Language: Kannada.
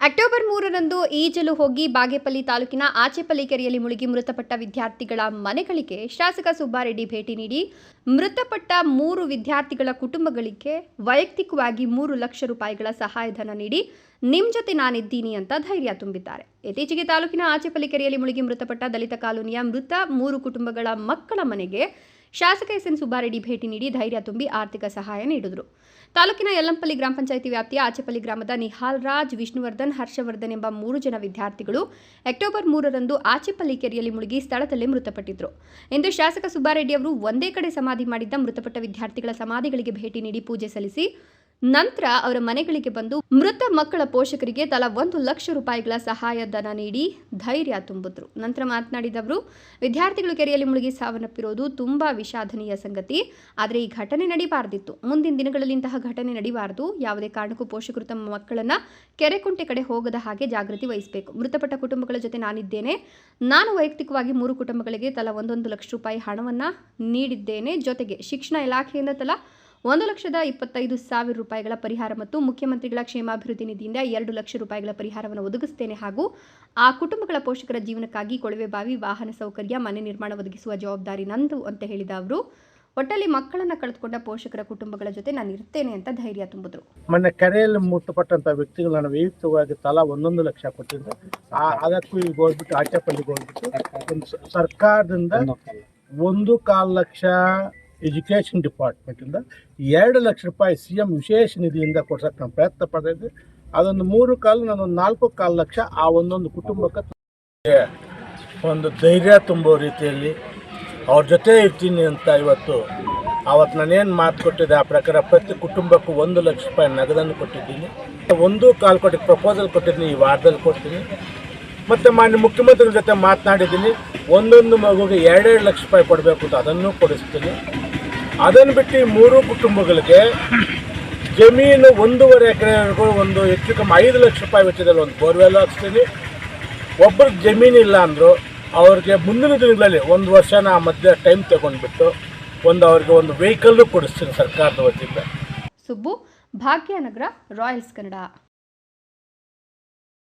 ಅಕ್ಟೋಬರ್ ಮೂರರಂದು ಈಜಲು ಹೋಗಿ ಬಾಗೇಪಲ್ಲಿ ತಾಲೂಕಿನ ಆಚೆಪಲ್ಲಿ ಕೆರೆಯಲ್ಲಿ ಮುಳುಗಿ ಮೃತಪಟ್ಟ ವಿದ್ಯಾರ್ಥಿಗಳ ಮನೆಗಳಿಗೆ ಶಾಸಕ ಸುಬ್ಬಾರೆಡ್ಡಿ ಭೇಟಿ ನೀಡಿ ಮೃತಪಟ್ಟ ಮೂರು ವಿದ್ಯಾರ್ಥಿಗಳ ಕುಟುಂಬಗಳಿಗೆ ವೈಯಕ್ತಿಕವಾಗಿ ಮೂರು ಲಕ್ಷ ರೂಪಾಯಿಗಳ ಸಹಾಯಧನ ನೀಡಿ ನಿಮ್ ಜೊತೆ ನಾನಿದ್ದೀನಿ ಅಂತ ಧೈರ್ಯ ತುಂಬಿದ್ದಾರೆ. ಇತ್ತೀಚೆಗೆ ತಾಲೂಕಿನ ಆಚೆಪಲ್ಲಿ ಕೆರೆಯಲ್ಲಿ ಮುಳುಗಿ ಮೃತಪಟ್ಟ ದಲಿತ ಕಾಲೋನಿಯ ಮೃತ ಮೂರು ಕುಟುಂಬಗಳ ಮಕ್ಕಳ ಮನೆಗೆ ಶಾಸಕ ಎಸ್ ಎನ್ ಸುಬ್ಬಾರೆಡ್ಡಿ ಭೇಟಿ ನೀಡಿ ಧೈರ್ಯ ತುಂಬಿ ಆರ್ಥಿಕ ಸಹಾಯ ನೀಡಿದರು. ತಾಲೂಕಿನ ಯಲ್ಲಂಪಲ್ಲಿ ಗ್ರಾಮ ಪಂಚಾಯಿತಿ ವ್ಯಾಪ್ತಿಯ ಆಚೆಪಲ್ಲಿ ಗ್ರಾಮದ ನಿಹಾಲ್ ರಾಜ್ ವಿಷ್ಣುವರ್ಧನ್, ಹರ್ಷವರ್ಧನ್ ಎಂಬ ಮೂರು ಜನ ವಿದ್ಯಾರ್ಥಿಗಳು ಅಕ್ಟೋಬರ್ ಮೂರರಂದು ಆಚೆಪಲ್ಲಿ ಕೆರೆಯಲ್ಲಿ ಮುಳುಗಿ ಸ್ಥಳದಲ್ಲೇ ಮೃತಪಟ್ಟಿದ್ದರು ಎಂದು ಶಾಸಕ ಸುಬ್ಬಾರೆಡ್ಡಿ ಅವರು ಒಂದೇ ಕಡೆ ಸಮಾಧಿ ಮಾಡಿದ್ದ ಮೃತಪಟ್ಟ ವಿದ್ಯಾರ್ಥಿಗಳ ಸಮಾಧಿಗಳಿಗೆ ಭೇಟಿ ನೀಡಿ ಪೂಜೆ ಸಲ್ಲಿಸಿ ನಂತರ ಅವರ ಮನೆಗಳಿಗೆ ಬಂದು ಮೃತ ಮಕ್ಕಳ ಪೋಷಕರಿಗೆ ತಲಾ ಒಂದು ಲಕ್ಷ ರೂಪಾಯಿಗಳ ಸಹಾಯಧನ ನೀಡಿ ಧೈರ್ಯ ತುಂಬಿದ್ರು. ನಂತರ ಮಾತನಾಡಿದ ಅವರು, ವಿದ್ಯಾರ್ಥಿಗಳು ಕೆರೆಯಲ್ಲಿ ಮುಳುಗಿ ಸಾವನ್ನಪ್ಪಿರೋದು ತುಂಬಾ ವಿಷಾದನೀಯ ಸಂಗತಿ. ಆದರೆ ಈ ಘಟನೆ ನಡೀಬಾರ್ದಿತ್ತು. ಮುಂದಿನ ದಿನಗಳಲ್ಲಿ ಇಂತಹ ಘಟನೆ ನಡೀಬಾರದು. ಯಾವುದೇ ಕಾರಣಕ್ಕೂ ಪೋಷಕರು ತಮ್ಮ ಮಕ್ಕಳನ್ನ ಕೆರೆಕುಂಟೆ ಕಡೆ ಹೋಗದ ಹಾಗೆ ಜಾಗೃತಿ ವಹಿಸಬೇಕು. ಮೃತಪಟ್ಟ ಕುಟುಂಬಗಳ ಜೊತೆ ನಾನಿದ್ದೇನೆ. ನಾನು ವೈಯಕ್ತಿಕವಾಗಿ ಮೂರು ಕುಟುಂಬಗಳಿಗೆ ತಲಾ ಒಂದೊಂದು ಲಕ್ಷ ರೂಪಾಯಿ ಹಣವನ್ನ ನೀಡಿದ್ದೇನೆ. ಜೊತೆಗೆ ಶಿಕ್ಷಣ ಇಲಾಖೆಯಿಂದ ತಲಾ ಒಂದು ಲಕ್ಷದ ಇಪ್ಪತ್ತೈದು ಸಾವಿರ ರೂಪಾಯಿಗಳ ಪರಿಹಾರ ಮತ್ತು ಮುಖ್ಯಮಂತ್ರಿಗಳ ಕ್ಷೇಮಾಭಿವೃದ್ಧಿ ನಿಧಿಯಿಂದ ಎರಡು ಲಕ್ಷ ರೂಪಾಯಿಗಳ ಪರಿಹಾರವನ್ನು ಒದಗಿಸುತ್ತೇನೆ ಹಾಗೂ ಆ ಕುಟುಂಬಗಳ ಪೋಷಕರ ಜೀವನಕ್ಕಾಗಿ ಕೊಳವೆ ಬಾವಿ, ವಾಹನ ಸೌಕರ್ಯ, ಮನೆ ನಿರ್ಮಾಣ ಒದಗಿಸುವ ಜವಾಬ್ದಾರಿ ನಂದು ಅಂತ ಹೇಳಿದ ಅವರು, ಒಟ್ಟಲ್ಲಿ ಮಕ್ಕಳನ್ನ ಕಳೆದುಕೊಂಡ ಪೋಷಕರ ಕುಟುಂಬಗಳ ಜೊತೆ ನಾನು ಇರ್ತೇನೆ ಅಂತ ಧೈರ್ಯ ತುಂಬಿದ್ರು. ಮೊನ್ನೆ ಕೆರೆಯಲ್ಲಿ ಮೃತಪಟ್ಟಂತ ವ್ಯಕ್ತಿಗಳನ್ನ ವೈಯಕ್ತಿಕವಾಗಿ ತಲಾ ಒಂದೊಂದು ಲಕ್ಷ ಕೊಟ್ಟಿದ್ದು ಅದಕ್ಕೂ ಈಗ ಹೋಗ್ಬಿಟ್ಟು ಆಚೆಪಲ್ಲಿಗೆ ಹೋಗ್ಬಿಟ್ಟು ಸರ್ಕಾರದಿಂದ ಒಂದು ಕಾಲು ಲಕ್ಷ ಎಜುಕೇಷನ್ ಡಿಪಾರ್ಟ್ಮೆಂಟಿಂದ ಎರಡು ಲಕ್ಷ ರೂಪಾಯಿ ಸಿ ಎಂ ವಿಶೇಷ ನಿಧಿಯಿಂದ ಕೊಡ್ಸಕ್ಕೆ ನಾನು ಪ್ರಯತ್ನ ಪಟ್ಟಿದ್ದೆ ಅದೊಂದು ಮೂರು ಕಾಲು, ನಾನೊಂದು ನಾಲ್ಕು ಕಾಲು ಲಕ್ಷ ಆ ಒಂದೊಂದು ಕುಟುಂಬಕ್ಕೆ ಒಂದು ಧೈರ್ಯ ತುಂಬೋ ರೀತಿಯಲ್ಲಿ ಅವ್ರ ಜೊತೆ ಇರ್ತೀನಿ ಅಂತ ಇವತ್ತು ಅವತ್ತು ನಾನೇನು ಮಾತು ಕೊಟ್ಟಿದ್ದೆ, ಆ ಪ್ರಕಾರ ಪ್ರತಿ ಕುಟುಂಬಕ್ಕೂ ಒಂದು ಲಕ್ಷ ರೂಪಾಯಿ ನಗದನ್ನು ಕೊಟ್ಟಿದ್ದೀನಿ. ಒಂದು ಕಾಲು ಕೊಟ್ಟಿಗೆ ಪ್ರಪೋಸಲ್ ಕೊಟ್ಟಿದ್ದೀನಿ, ಈ ವಾರದಲ್ಲಿ ಕೊಡ್ತೀನಿ. ಮತ್ತು ಮಾನ್ಯ ಮುಖ್ಯಮಂತ್ರಿಗಳ ಜೊತೆ ಮಾತನಾಡಿದ್ದೀನಿ. ಒಂದೊಂದು ಮಗುಗೆ ಎರಡೆರಡು ಲಕ್ಷ ರೂಪಾಯಿ ಕೊಡಬೇಕು ಅಂತ ಅದನ್ನು ಕೊಡಿಸ್ತೀನಿ. ಅದನ್ನು ಬಿಟ್ಟು ಮೂರು ಕುಟುಂಬಗಳಿಗೆ ಜಮೀನು ಒಂದೂವರೆ ಎಕರೆವರೆಗೂ ಒಂದು ಹೆಚ್ಚು ಕಮ್ಮಿ ಐದು ಲಕ್ಷ ರೂಪಾಯಿ ವೆಚ್ಚದಲ್ಲಿ ಒಂದು ಬೋರ್ವೆಲ್ ಹಾಕ್ಸ್ತೀನಿ. ಒಬ್ಬರಿಗೆ ಇಲ್ಲ ಅಂದರು ಅವ್ರಿಗೆ ಮುಂದಿನ ದಿನಗಳಲ್ಲಿ ಒಂದು ವರ್ಷನ ಆ ಮಧ್ಯೆ ಟೈಮ್ ತಗೊಂಡ್ಬಿಟ್ಟು ಒಂದು ಅವ್ರಿಗೆ ಒಂದು ವೆಹಿಕಲ್ ಕೊಡಿಸ್ತೀನಿ ಸರ್ಕಾರದ ವತಿಯಿಂದ. ಸುಬ್ಬು, ಭಾಗ್ಯನಗರ ರಾಯಲ್ಸ್ ಕನ್ನಡ.